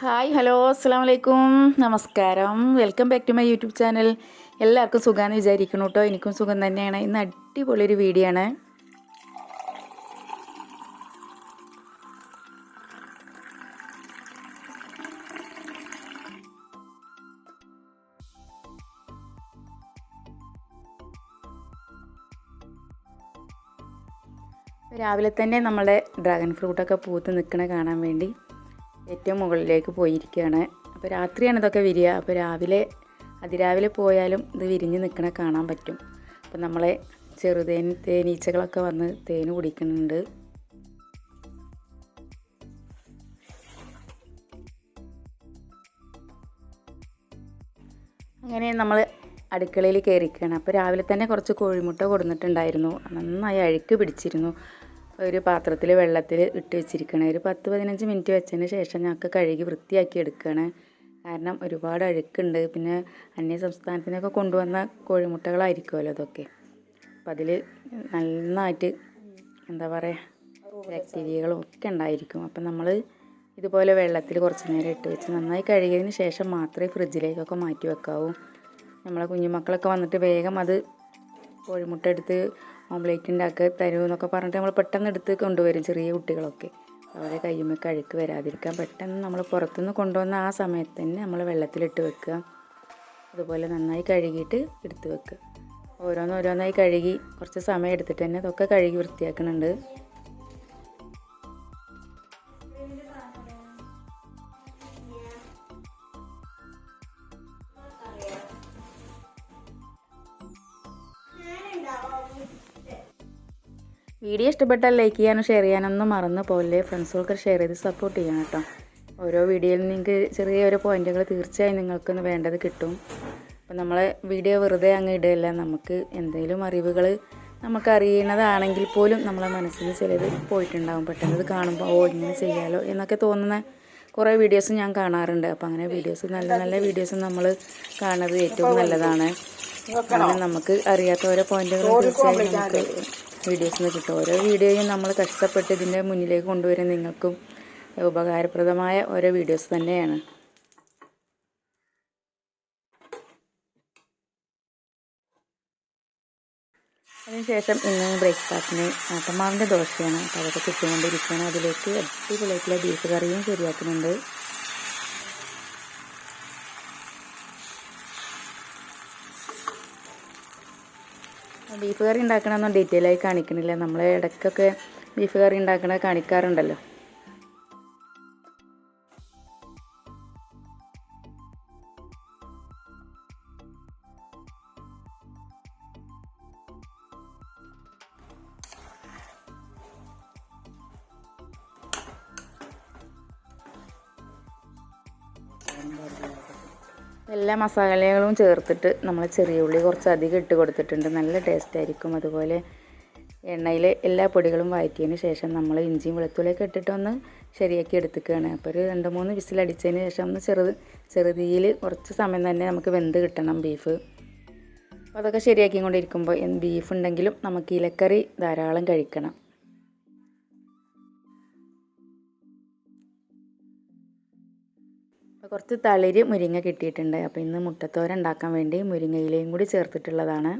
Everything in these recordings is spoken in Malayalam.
ഹായ് ഹലോ അസ്സാം വലൈക്കും നമസ്കാരം. Welcome back to my YouTube channel. എല്ലാവർക്കും സുഖമാണെന്ന് വിചാരിക്കണം കേട്ടോ എനിക്കും സുഖം തന്നെയാണ്. ഇന്ന് അടിപൊളിയൊരു വീഡിയോ ആണ്. രാവിലെ തന്നെ നമ്മുടെ ഡ്രാഗൺ ഫ്രൂട്ടൊക്കെ പൂത്ത് നിൽക്കണ കാണാൻ വേണ്ടി ഏറ്റവും മുകളിലേക്ക് പോയിരിക്കുകയാണ്. അപ്പോൾ രാത്രിയാണ് ഇതൊക്കെ വിരിയുക. അപ്പോൾ രാവിലെ അതിരാവിലെ പോയാലും ഇത് വിരിഞ്ഞ് നിൽക്കണ കാണാൻ പറ്റും. അപ്പോൾ നമ്മളെ ചെറുതേൻ തേനീച്ചകളൊക്കെ വന്ന് തേൻ കുടിക്കുന്നുണ്ട്. അങ്ങനെ നമ്മൾ അടുക്കളയിൽ കയറിക്കുകയാണ് അപ്പോൾ രാവിലെ തന്നെ കുറച്ച് കോഴിമുട്ട കൊടുന്നിട്ടുണ്ടായിരുന്നു നന്നായി അഴുക്ക് പിടിച്ചിരുന്നു. ഒരു പാത്രത്തിൽ വെള്ളത്തിൽ ഇട്ട് വെച്ചിരിക്കണം. ഒരു പത്ത് പതിനഞ്ച് മിനിറ്റ് വെച്ചതിന് ശേഷം ഞങ്ങൾക്ക് കഴുകി വൃത്തിയാക്കി എടുക്കുകയാണ് കാരണം ഒരുപാട് അഴുക്കുണ്ട്. പിന്നെ അന്യ സംസ്ഥാനത്തിനൊക്കെ കൊണ്ടുവന്ന കോഴിമുട്ടകളായിരിക്കുമല്ലോ അതൊക്കെ. അപ്പം അതിൽ നന്നായിട്ട് എന്താ പറയുക ബാക്ടീരിയകളും ഒക്കെ ഉണ്ടായിരിക്കും. അപ്പം നമ്മൾ ഇതുപോലെ വെള്ളത്തിൽ കുറച്ച് നേരം ഇട്ട് വെച്ച് നന്നായി കഴുകിയതിന് ശേഷം മാത്രമേ ഫ്രിഡ്ജിലേക്കൊക്കെ മാറ്റി വെക്കാവൂ. നമ്മളെ കുഞ്ഞുമക്കളൊക്കെ വന്നിട്ട് വേഗം അത് കോഴിമുട്ട എടുത്ത് ഓംലേറ്റ് ഉണ്ടാക്കുക തരൂ എന്നൊക്കെ പറഞ്ഞിട്ട് നമ്മൾ പെട്ടെന്ന് എടുത്ത് കൊണ്ടുവരും ചെറിയ കുട്ടികളൊക്കെ. അവരെ കയ്യുമ്മൊക്കെ അഴുക്ക് വരാതിരിക്കാൻ പെട്ടെന്ന് നമ്മൾ പുറത്തുനിന്ന് കൊണ്ടുവന്ന ആ സമയത്ത് തന്നെ നമ്മൾ വെള്ളത്തിലിട്ട് വെക്കുക. അതുപോലെ നന്നായി കഴുകിയിട്ട് എടുത്ത് വെക്കുക. ഓരോന്നോരോന്നായി കഴുകി കുറച്ച് സമയം എടുത്തിട്ട് തന്നെ അതൊക്കെ കഴുകി വൃത്തിയാക്കുന്നുണ്ട്. വീഡിയോ ഇഷ്ടപ്പെട്ടാൽ ലൈക്ക് ചെയ്യാനും ഷെയർ ചെയ്യാനൊന്നും മറന്നു പോലെ ഫ്രണ്ട്സുകൾക്ക് ഷെയർ ചെയ്ത് സപ്പോർട്ട് ചെയ്യണം കേട്ടോ. ഓരോ വീഡിയോയിൽ നിങ്ങൾക്ക് ചെറിയ ഓരോ പോയിന്റുകൾ തീർച്ചയായും നിങ്ങൾക്കൊന്ന് വേണ്ടത് കിട്ടും. അപ്പം നമ്മൾ വീഡിയോ വെറുതെ അങ്ങ് ഇടുകയല്ല നമുക്ക് എന്തെങ്കിലും അറിവുകൾ നമുക്ക് അറിയുന്നതാണെങ്കിൽ പോലും നമ്മളെ മനസ്സിൽ ചിലത് പോയിട്ടുണ്ടാകും പെട്ടെന്ന് ഇത് കാണുമ്പോൾ ഓ ഇങ്ങനെ ചെയ്യാലോ എന്നൊക്കെ തോന്നുന്ന കുറേ വീഡിയോസ് ഞാൻ കാണാറുണ്ട്. അപ്പോൾ അങ്ങനെ വീഡിയോസ് നല്ല നല്ല വീഡിയോസ് നമ്മൾ കാണുന്നത് ഏറ്റവും നല്ലതാണ്. അങ്ങനെ നമുക്ക് അറിയാത്ത ഓരോ പോയിന്റുകൾ തീർച്ചയായും നമുക്ക് വീഡിയോസിൽ നിന്ന് കിട്ടും. ഓരോ വീഡിയോയും നമ്മൾ കഷ്ടപ്പെട്ട് ഇതിന്റെ മുന്നിലേക്ക് കൊണ്ടുവരാൻ നിങ്ങൾക്കും ഉപകാരപ്രദമായ ഓരോ വീഡിയോസ് തന്നെയാണ്. അതിനുശേഷം ഇന്ന് ബ്രേക്ക്ഫാസ്റ്റിന് ആട്ടമാവിന്റെ ദോശയാണ്. അപ്പോൾ അതൊക്കെ കിട്ടിക്കൊണ്ടിരിക്കുകയാണ് അതിലേക്ക് അടിപൊളിയായിട്ടുള്ള ബീഫ് കറിയും ശരിയാക്കുന്നുണ്ട്. ബീഫ് കറി ഉണ്ടാക്കണമെന്നും ഡീറ്റെയിൽ ആയി കാണിക്കണില്ല. നമ്മൾ ഇടയ്ക്കൊക്കെ ബീഫ് കറി ഉണ്ടാക്കണത് കാണിക്കാറുണ്ടല്ലോ. എല്ലാ മസാലകളും ചേർത്തിട്ട് നമ്മൾ ചെറിയ ഉള്ളി കുറച്ച് അധികം ഇട്ട് കൊടുത്തിട്ടുണ്ട്. നല്ല ടേസ്റ്റ് ആയിരിക്കും. അതുപോലെ എണ്ണയിൽ എല്ലാ പൊടികളും വഴറ്റിയതിന് ശേഷം നമ്മൾ ഇഞ്ചിയും വെളുത്തുള്ളിയൊക്കെ ഇട്ടിട്ടൊന്ന് ശരിയാക്കി എടുത്തുക്കുകയാണ്. അപ്പോൾ ഒരു രണ്ട് മൂന്ന് വിസിലടിച്ചതിന് ശേഷം ഒന്ന് ചെറുത് ചെറുതീയിൽ കുറച്ച് സമയം തന്നെ നമുക്ക് വെന്ത് കിട്ടണം ബീഫ് അപ്പോൾ അതൊക്കെ ശരിയാക്കിക്കൊണ്ടിരിക്കുമ്പോൾ ബീഫ് ഉണ്ടെങ്കിലും നമുക്ക് ഇലക്കറി ധാരാളം കഴിക്കണം. കുറച്ച് തളിര് മുരിങ്ങ കിട്ടിയിട്ടുണ്ട്. അപ്പോൾ ഇന്ന് മുട്ടത്തോര ഉണ്ടാക്കാൻ വേണ്ടി മുരിങ്ങയിലയും കൂടി ചേർത്തിട്ടുള്ളതാണ്.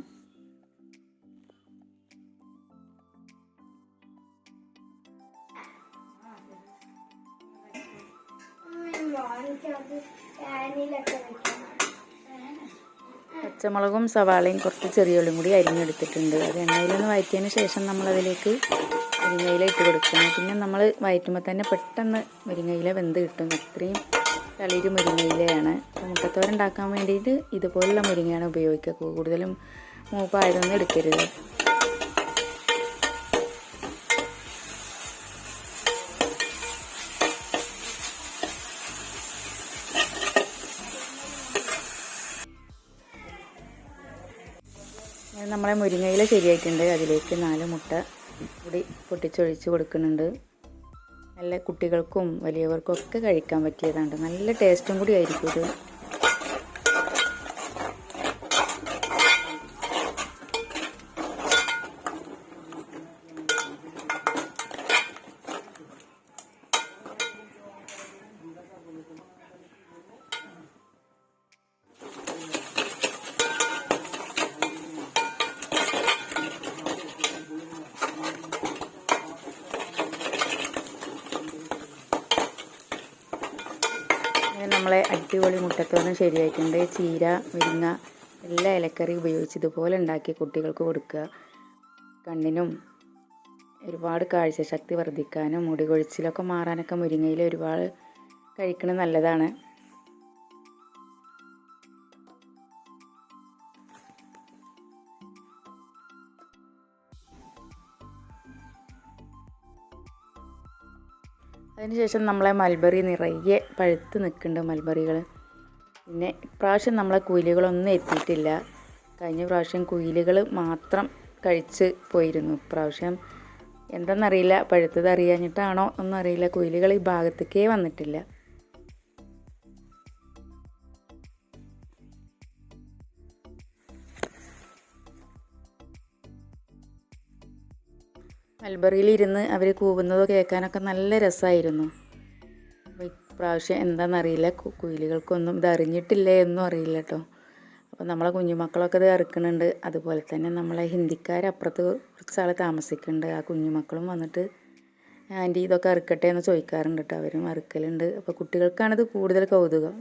പച്ചമുളകും സവാളയും കുറച്ച് ചെറിയ ചെറിയുള്ളിയും കൂടി അരിഞ്ഞെടുത്തിട്ടുണ്ട്. അത് എണ്ണയിലൊന്ന് വഴറ്റിയതിന് ശേഷം നമ്മളതിലേക്ക് മുരിങ്ങയില ഇട്ട് കൊടുക്കണം. പിന്നെ നമ്മൾ വയറ്റുമ്പോൾ തന്നെ പെട്ടെന്ന് മുരിങ്ങയില വെന്ത് കിട്ടും. അത്രയും തളിര് മുരിങ്ങയിലയാണ്. മുട്ടത്തോരൻ ഉണ്ടാക്കാൻ വേണ്ടിയിട്ട് ഇതുപോലുള്ള മുരിങ്ങയാണ് ഉപയോഗിക്കുക. കൂടുതലും മൂപ്പായതൊന്നും എടുക്കരുത്. നമ്മളെ മുരിങ്ങയില ശരിയായിട്ടുണ്ട്. അതിലേക്ക് നാല് മുട്ട കൂടി പൊട്ടിച്ചൊഴിച്ച് കൊടുക്കുന്നുണ്ട്. നല്ല കുട്ടികൾക്കും വലിയവർക്കും ഒക്കെ കഴിക്കാൻ പറ്റിയതാണ്. നല്ല ടേസ്റ്റും കൂടി ആയിരിക്കും ഇത്. അടിപൊളി മുട്ടത്തോരൻ ശരിയായിട്ടുണ്ട്. ചീര മുരിങ്ങ എല്ലാ ഇലക്കറി ഉപയോഗിച്ച് ഇതുപോലെ ഉണ്ടാക്കി കുട്ടികൾക്ക് കൊടുക്കുക. കണ്ണിനും ഒരുപാട് കാഴ്ചശക്തി വർദ്ധിക്കാനും മുടി കൊഴിച്ചിലൊക്കെ മാറാനൊക്കെ മുരിങ്ങയിൽ ഒരുപാട് കഴിക്കുന്നത് നല്ലതാണ്. അതിനുശേഷം നമ്മളെ മൽബറി നിറയെ പഴുത്ത് നിൽക്കുന്നുണ്ട് മൽബറികൾ. പിന്നെ ഇപ്രാവശ്യം നമ്മളെ കുയിലുകളൊന്നും എത്തിയിട്ടില്ല. കഴിഞ്ഞ പ്രാവശ്യം കുയിലുകൾ മാത്രം കഴിച്ച് പോയിരുന്നു. ഇപ്രാവശ്യം എന്തെന്നറിയില്ല പഴുത്തത് അറിയാഞ്ഞിട്ടാണോ ഒന്നും അറിയില്ല കുയിലുകൾ ഈ ഭാഗത്തേക്കേ വന്നിട്ടില്ല. മൽബറിയിൽ ഇരുന്ന് അവർ കൂവുന്നത് കേൾക്കാനൊക്കെ നല്ല രസമായിരുന്നു. അപ്പോൾ ഇപ്രാവശ്യം എന്താണെന്നറിയില്ല കുയിലുകൾക്കൊന്നും ഇത് അറിഞ്ഞിട്ടില്ല എന്നും അറിയില്ല കേട്ടോ അപ്പോൾ നമ്മളെ കുഞ്ഞുമക്കളൊക്കെ ഇത് ഇറക്കുന്നുണ്ട് അതുപോലെ തന്നെ നമ്മളെ ഹിന്ദിക്കാരപ്പുറത്ത് കുറച്ച് ആൾ താമസിക്കുന്നുണ്ട്. ആ കുഞ്ഞുമക്കളും വന്നിട്ട് ആന്റി ഇതൊക്കെ അറുക്കട്ടെ എന്ന് ചോദിക്കാറുണ്ട് കേട്ടോ അവരും അറുക്കലുണ്ട്. അപ്പോൾ കുട്ടികൾക്കാണിത് കൂടുതൽ കൗതുകം.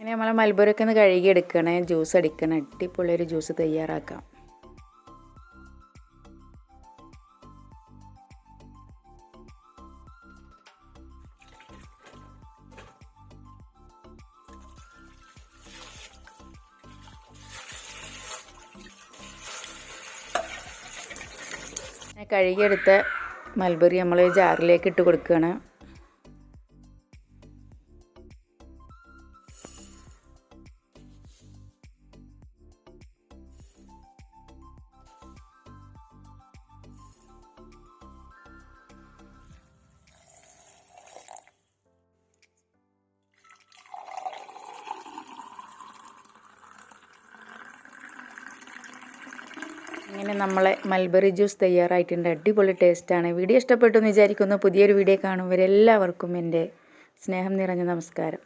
ഇനി നമ്മൾ മൽബുരൊക്കെ ഒന്ന് കഴുകി എടുക്കണേ ജ്യൂസ് അടിക്കണം അടിപൊളി ഒരു ജ്യൂസ് തയ്യാറാക്കാം. കഴുകിയെടുത്ത മൽബറി നമ്മൾ ജാറിലേക്ക് ഇട്ട് കൊടുക്കുകയാണ്. ഇങ്ങനെ നമ്മളെ മൽബറി ജ്യൂസ് തയ്യാറായിട്ടുണ്ട്. അടിപൊളി ടേസ്റ്റാണ് വീഡിയോ ഇഷ്ടപ്പെട്ടു എന്ന് വിചാരിക്കുന്നു. പുതിയൊരു വീഡിയോ കാണും. എല്ലാവർക്കും എന്റെ സ്നേഹം നിറഞ്ഞ നമസ്കാരം.